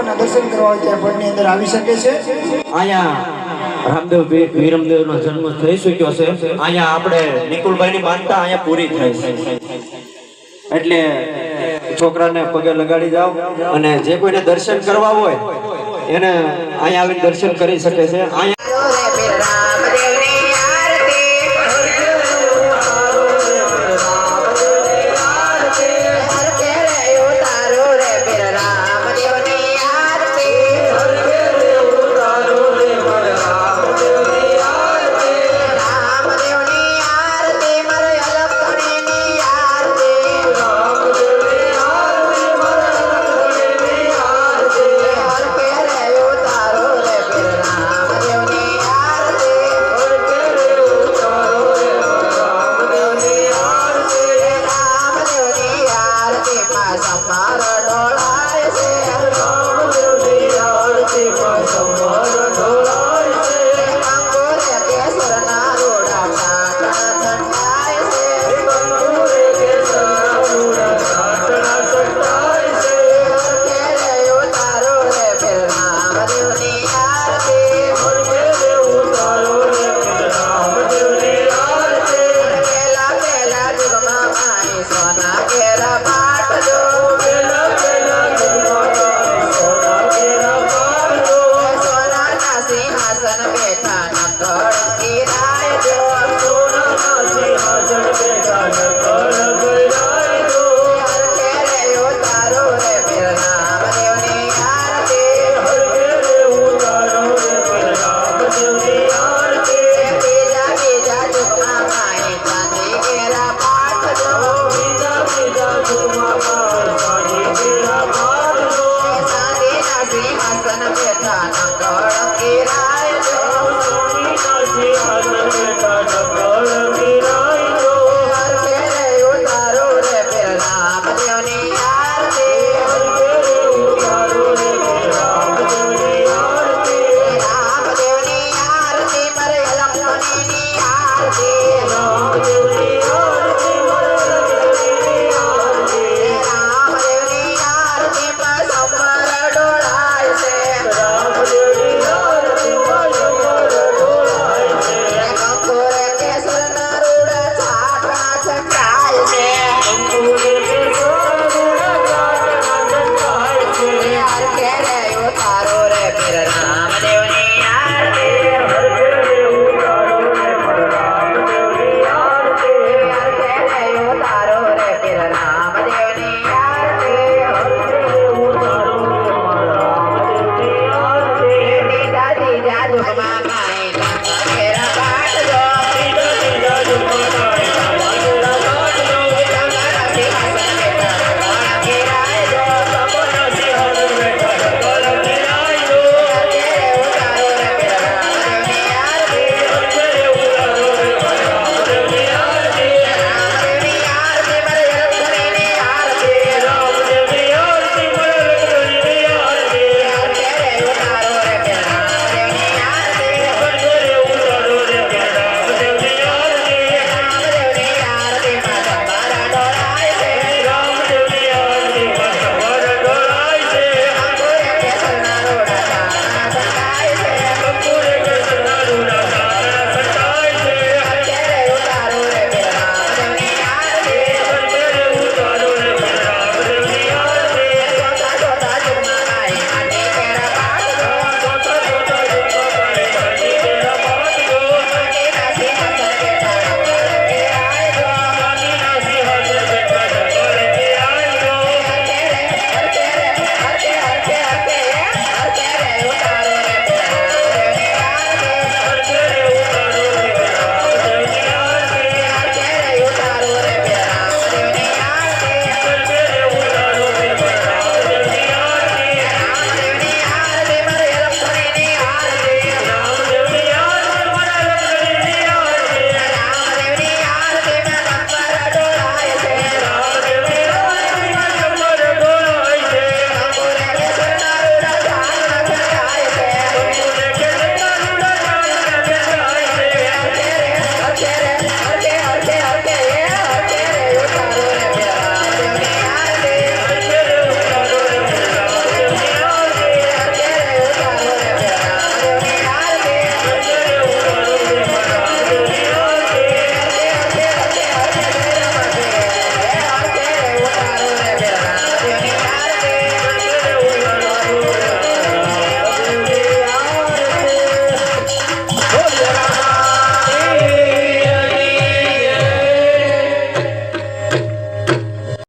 આપણને દર્શન કરવા હોય ત્યાં ભણની અંદર આવી શકે છે. અહીંયા રામદેવ વિરમદેવ નો જન્મ થઈ ચુક્યો છે. અહીંયા આપણે નિકુલભાઈ ની માનતા અહીંયા પૂરી થઈ એટલે છોકરાને પગે લગાડી જાઓ અને જે કોઈને દર્શન કરવા હોય, એને અહીંયા આવીને દર્શન કરી શકે છે. અહીંયા ورد